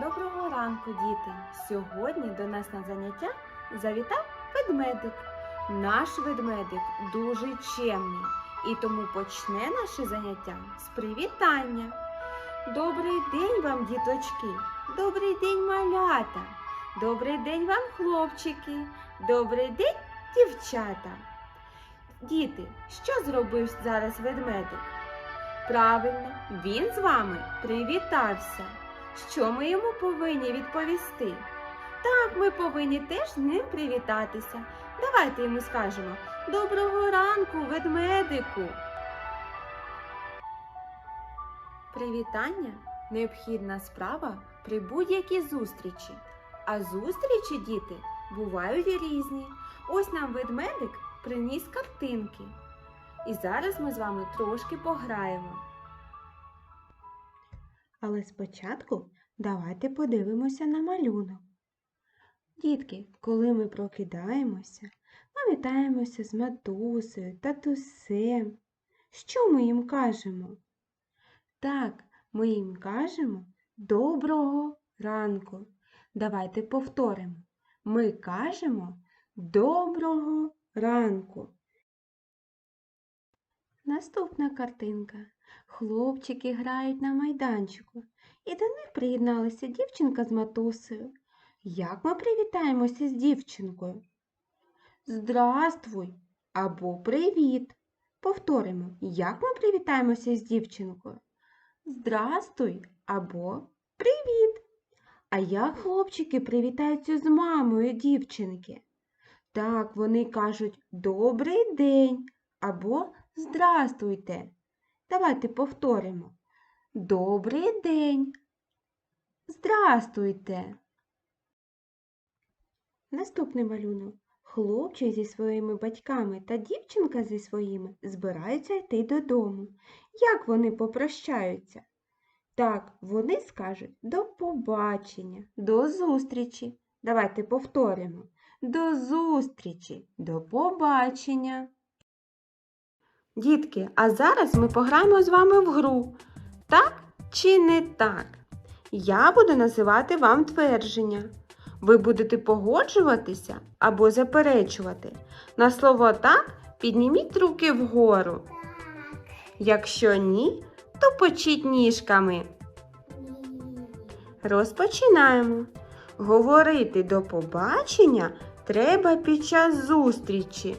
Доброго ранку, діти! Сьогодні до нас на заняття завітав ведмедик. Наш ведмедик дуже чемний, і тому почне наше заняття з привітання. Добрий день вам, діточки! Добрий день, малята! Добрий день вам, хлопчики! Добрий день, дівчата! Діти, що зробив зараз ведмедик? Правильно, він з вами привітався. Що ми йому повинні відповісти? Так, ми повинні теж з ним привітатися. Давайте йому скажемо Доброго ранку, ведмедику. Привітання необхідна справа при будь-якій зустрічі. А зустрічі, діти, бувають різні. Ось нам ведмедик приніс картинки. І зараз ми з вами трошки пограємо. Але спочатку давайте подивимося на малюнок. Дітки, коли ми прокидаємося, ми вітаємося з матусею, татусем. Що ми їм кажемо? Так, ми їм кажемо доброго ранку. Давайте повторимо. Ми кажемо доброго ранку. Наступна картинка. Хлопчики грають на майданчику, і до них приєдналася дівчинка з матусею. Як ми привітаємося з дівчинкою? Здравствуй або привіт. Повторимо, як ми привітаємося з дівчинкою? Здрастуй або привіт. А як хлопчики привітаються з мамою дівчинки? Так, вони кажуть добрий день або здрастуйте. Давайте повторимо. Добрий день. Здрастуйте. Наступний малюнок. Хлопчик зі своїми батьками та дівчинка зі своїми збираються йти додому. Як вони попрощаються? Так, вони скажуть до побачення, до зустрічі. Давайте повторимо. До зустрічі, до побачення. Дітки, а зараз ми пограємо з вами в гру. Так чи не так? Я буду називати вам твердження. Ви будете погоджуватися або заперечувати. На слово так підніміть руки вгору. Якщо ні, то почіть ніжками. Розпочинаємо. Говорити до побачення треба під час зустрічі.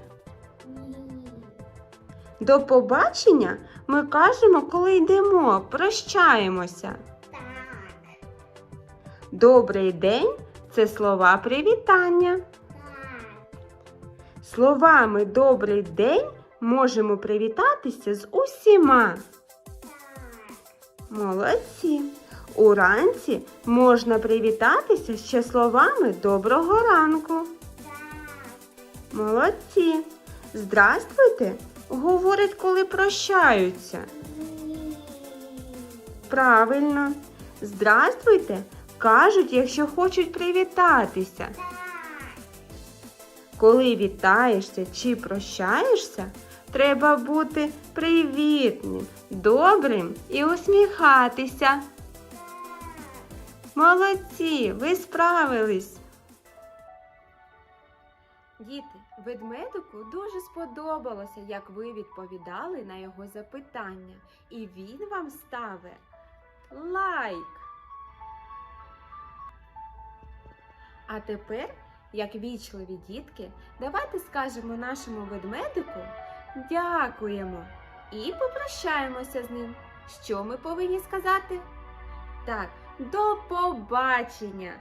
До побачення ми кажемо, коли йдемо, прощаємося. Добрий день це слова привітання. Словами добрий день можемо привітатися з усіма. Молодці. Уранці можна привітатися ще словами доброго ранку. Молодці. Здрастуйте. Говорять, коли прощаються. Правильно. Здрастуйте. Кажуть, якщо хочуть привітатися. Коли вітаєшся чи прощаєшся, треба бути привітним, добрим і усміхатися. Молодці, ви справились. Діти, ведмедику дуже сподобалося, як ви відповідали на його запитання, і він вам ставить лайк. А тепер, як вічливі дітки, давайте скажемо нашому ведмедику дякуємо і попрощаємося з ним. Що ми повинні сказати? Так, до побачення!